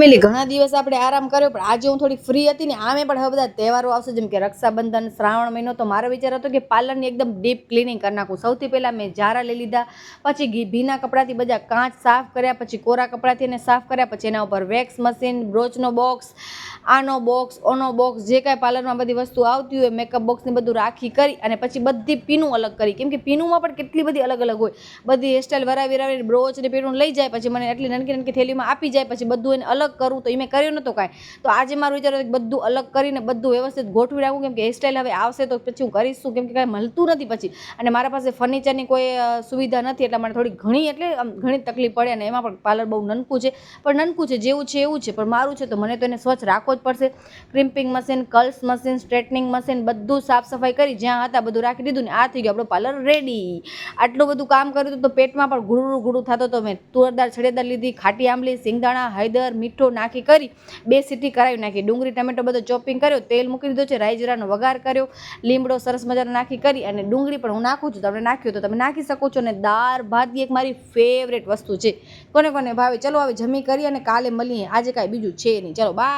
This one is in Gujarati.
ફેમિલી ઘણા દિવસ આપણે આરામ કર્યો, પણ આજે હું થોડી ફ્રી હતી ને, આમે પણ હવે બધા તહેવારો આવશે, જેમ કે રક્ષાબંધન, શ્રાવણ મહિનો, તો મારો વિચાર હતો કે પાર્લરની એકદમ ડીપ ક્લિનિંગ કરી નાખું. સૌથી પહેલાં મેં જારા લઈ લીધા, પછી ઘી, ભીના કપડાથી બધા કાચ સાફ કર્યા, પછી કોરા કપડાથી એને સાફ કર્યા, પછી એના ઉપર વેક્સ મશીન બ્રોચનો બોક્સ આનો બોક્સ ઓનો બોક્સ જે કાંઈ પાર્લરમાં બધી વસ્તુ આવતી હોય મેકઅપ બોક્સને બધું રાખી કરી અને પછી બધી પીનું અલગ કરી. કેમ કે પીનુંમાં પણ કેટલી બધી અલગ અલગ હોય. બધી હેરસ્ટાઈલ વરાવી વરાવી બ્રોચ ને પીનું લઈ જાય, પછી મને એટલી નાનકી નાનકી થેલીમાં આપી જાય, પછી બધું એને અલગ કરું તો એ મેં કર્યું નહોતું કાંઈ. તો આજે મારું વિચાર બધું અલગ કરીને બધું વ્યવસ્થિત ગોઠવી રાખું કેમ કે હેરસ્ટાઈલ હવે આવશે તો પછી હું કરીશું કેમ કે કાંઈ મળતું નથી પછી. અને મારા પાસે ફર્નિચરની કોઈ સુવિધા નથી એટલે મને થોડી ઘણી એટલે ઘણી તકલીફ પડે અને એમાં પણ પાર્લર બહુ નનકું છે. પણ નનકું છે, જેવું છે એવું છે, પણ મારું છે તો મને તો એને સ્વચ્છ રાખવો જ પડશે. Crimping machine curls machine straightening machine બધું સાફ સફાઈ કરી જ્યાં હતા બધું રાખી દીધું ને આ થઈ ગયું આપણું પાર્લર રેડી આટલું બધું કામ કર્યું હતું તો પેટમાં પણ ગુડું ગુડું થતો હતો. મેં તુરદાર છડેદાર લીધી, ખાટી આંબલી, સિંગદાણા, હળદર, મીઠો નાખી કરી, બે સીટી કરાવી નાખી. ડુંગળી, ટમેટો બધો ચોપિંગ કર્યો, તેલ મૂકી દીધો છે રાઈ જીરાનો વઘાર કર્યો, લીમડો સરસ મજાનો નાખી કરી અને ડુંગળી પણ હું નાખું છું, તમને નાખ્યું તો તમે નાખી શકો છો અને દાળ ભાત એક મારી ફેવરેટ વસ્તુ છે. કોને કોને ભાવે? ચલો હવે જમી કરી અને કાલે મળીએ. આજે કાંઈ બીજું છે નહીં. ચલો બાય